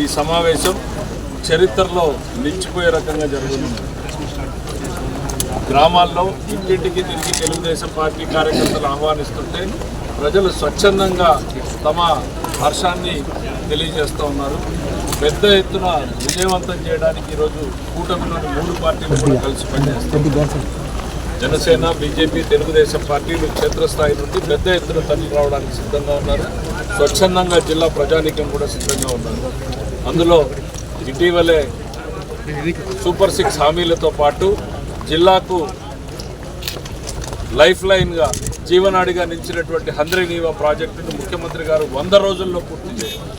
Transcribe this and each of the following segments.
ఈ సమావేశం చరిత్రలో నిలిచిపోయే రకంగా జరుగుతుంది గ్రామాల్లో ఇంటింటికి తిరిగి తెలుగుదేశం పార్టీ కార్యకర్తలు ఆహ్వానిస్తుంటే ప్రజలు స్వచ్ఛందంగా తమ హర్షాన్ని తెలియజేస్తూ ఉన్నారు. పెద్ద ఎత్తున విజయవంతం చేయడానికి ఈరోజు కూటమిలోని మూడు పార్టీలు కూడా కలిసి పనిచేస్తాయి. జనసేన బీజేపీ తెలుగుదేశం పార్టీలు క్షేత్రస్థాయి నుండి పెద్ద ఎత్తున తరలి రావడానికి సిద్ధంగా ఉన్నారు. స్వచ్ఛందంగా జిల్లా ప్రజానీకం కూడా సిద్ధంగా ఉన్నారు అందులో ఇటీవలే సూపర్ సిక్స్ హామీలతో పాటు జిల్లాకు లైఫ్ లైన్గా జీవనాడిగా నిలిచినటువంటి హంద్రీనీవ ప్రాజెక్టును ముఖ్యమంత్రి గారు వంద రోజుల్లో పూర్తి చేయాలి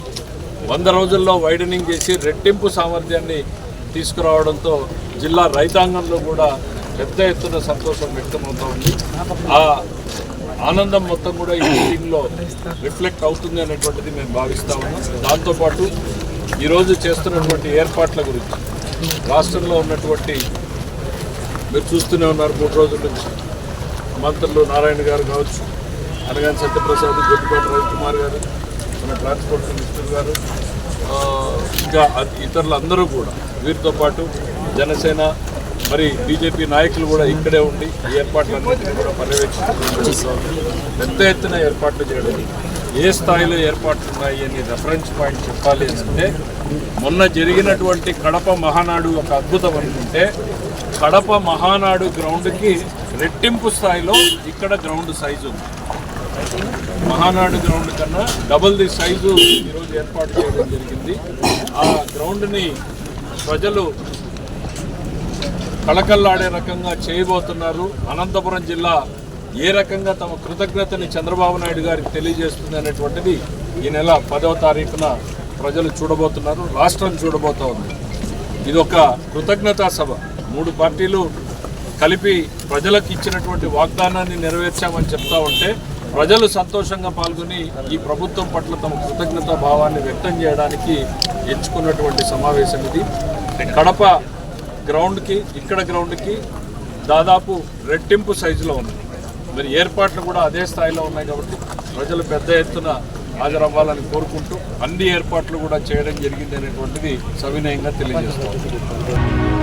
వంద రోజుల్లో వైడనింగ్ చేసి రెట్టింపు సామర్థ్యాన్ని తీసుకురావడంతో జిల్లా రైతాంగంలో కూడా పెద్ద ఎత్తున సంతోషం వ్యక్తమవుతూ ఉంది. ఆ ఆనందం మొత్తం కూడా ఈ మీటింగ్లో రిఫ్లెక్ట్ అవుతుంది అనేటువంటిది మేము భావిస్తా ఉన్నాం. దాంతోపాటు ఈరోజు చేస్తున్నటువంటి ఏర్పాట్ల గురించి రాష్ట్రంలో ఉన్నటువంటి మీరు చూస్తూనే ఉన్నారు మూడు రోజుల నుంచి. మంత్రులు నారాయణ గారు కావచ్చు అనగాని సత్యప్రసాద్ గొడ్డిపాటి రవికుమార్ గారు మన ట్రాన్స్పోర్ట్ మినిస్టర్ గారు ఇంకా ఇతరులందరూ కూడా వీరితో పాటు జనసేన మరి బీజేపీ నాయకులు కూడా ఇక్కడే ఉండి ఏర్పాట్లన్నింటినీ కూడా పర్యవేక్షించారు పెద్ద ఎత్తున ఏర్పాట్లు చేయడం? ఏ స్థాయిలో ఏర్పాట్లు ఉన్నాయి అని రెఫరెన్స్ పాయింట్ చెప్పాలి అంటే మొన్న జరిగినటువంటి కడప మహానాడు ఒక అద్భుతం అనుకుంటే కడప మహానాడు గ్రౌండ్కి రెట్టింపు స్థాయిలో ఇక్కడ గ్రౌండ్ సైజు ఉంది. మహానాడు గ్రౌండ్ కన్నా డబుల్ ది సైజు ఈరోజు ఏర్పాటు చేయడం జరిగింది. ఆ గ్రౌండ్ని ప్రజలు కళకళలాడే రకంగా చేయబోతున్నారు. అనంతపురం జిల్లా ఏ రకంగా తమ కృతజ్ఞతని చంద్రబాబు నాయుడు గారికి తెలియజేస్తుంది అనేటువంటిది ఈ నెల పదవ తారీఖున ప్రజలు చూడబోతున్నారు రాష్ట్రం చూడబోతా ఉంది. ఇది ఒక కృతజ్ఞతా సభ. మూడు పార్టీలు కలిపి ప్రజలకు ఇచ్చినటువంటి వాగ్దానాన్ని నెరవేర్చామని చెప్తా ఉంటే ప్రజలు సంతోషంగా పాల్గొని ఈ ప్రభుత్వం పట్ల తమ కృతజ్ఞతా భావాన్ని వ్యక్తం చేయడానికి ఎంచుకున్నటువంటి సమావేశం ఇది. కడప గ్రౌండ్కి ఇక్కడ గ్రౌండ్కి దాదాపు రెట్టింపు సైజులో ఉంది. మరి ఏర్పాట్లు కూడా అదే స్థాయిలో ఉన్నాయి కాబట్టి ప్రజలు పెద్ద ఎత్తున హాజరవ్వాలని కోరుకుంటూ అన్ని ఏర్పాట్లు కూడా చేయడం జరిగింది అనేటువంటిది సవినయంగా తెలియజేస్తాం